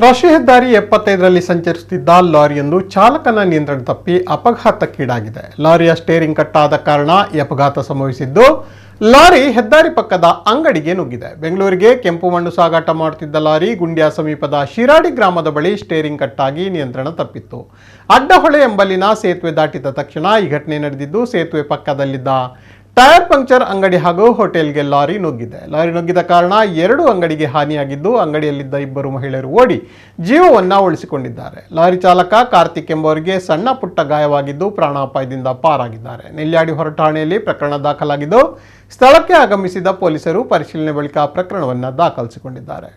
ರಾಷ್ಟ್ರೀಯ ಹೆದ್ದಾರಿ ಎಪ್ಪತ್ತೈದರಲ್ಲಿ ಸಂಚರಿಸುತ್ತಿದ್ದ ಲಾರಿಯೊಂದು ಚಾಲಕನ ನಿಯಂತ್ರಣ ತಪ್ಪಿ ಅಪಘಾತಕ್ಕೀಡಾಗಿದೆ. ಲಾರಿಯ ಸ್ಟೇರಿಂಗ್ ಕಟ್ಟಾದ ಕಾರಣ ಅಪಘಾತ ಸಂಭವಿಸಿದ್ದು, ಲಾರಿ ಹೆದ್ದಾರಿ ಪಕ್ಕದ ಅಂಗಡಿಗೆ ನುಗ್ಗಿದೆ. ಬೆಂಗಳೂರಿಗೆ ಕೆಂಪು ಮಣ್ಣು ಸಾಗಾಟ ಮಾಡುತ್ತಿದ್ದ ಲಾರಿ ಗುಂಡ್ಯ ಸಮೀಪದ ಶಿರಾಡಿ ಗ್ರಾಮದ ಬಳಿ ಸ್ಟೇರಿಂಗ್ ಕಟ್ಟಾಗಿ ನಿಯಂತ್ರಣ ತಪ್ಪಿತ್ತು. ಅಡ್ಡಹೊಳೆ ಎಂಬಲ್ಲಿನ ಸೇತುವೆ ದಾಟಿದ ತಕ್ಷಣ ಈ ಘಟನೆ ನಡೆದಿದ್ದು, ಸೇತುವೆ ಪಕ್ಕದಲ್ಲಿದ್ದ ಟೈರ್ ಪಂಕ್ಚರ್ ಅಂಗಡಿ ಹಾಗೂ ಹೋಟೆಲ್ಗೆ ಲಾರಿ ನುಗ್ಗಿದೆ. ಲಾರಿ ನುಗ್ಗಿದ ಕಾರಣ ಎರಡು ಅಂಗಡಿಗೆ ಹಾನಿಯಾಗಿದ್ದು, ಅಂಗಡಿಯಲ್ಲಿದ್ದ ಇಬ್ಬರು ಮಹಿಳೆಯರು ಓಡಿ ಜೀವವನ್ನ ಉಳಿಸಿಕೊಂಡಿದ್ದಾರೆ. ಲಾರಿ ಚಾಲಕ ಕಾರ್ತಿಕ್ ಎಂಬುವರಿಗೆ ಸಣ್ಣ ಪುಟ್ಟ ಗಾಯವಾಗಿದ್ದು, ಪ್ರಾಣಾಪಾಯದಿಂದ ಪಾರಾಗಿದ್ದಾರೆ. ನೆಲ್ಯಾಡಿ ಹೊರಠಾಣೆಯಲ್ಲಿ ಪ್ರಕರಣ ದಾಖಲಾಗಿದ್ದು, ಸ್ಥಳಕ್ಕೆ ಆಗಮಿಸಿದ ಪೊಲೀಸರು ಪರಿಶೀಲನೆ ಬಳಿಕ ಪ್ರಕರಣವನ್ನು ದಾಖಲಿಸಿಕೊಂಡಿದ್ದಾರೆ.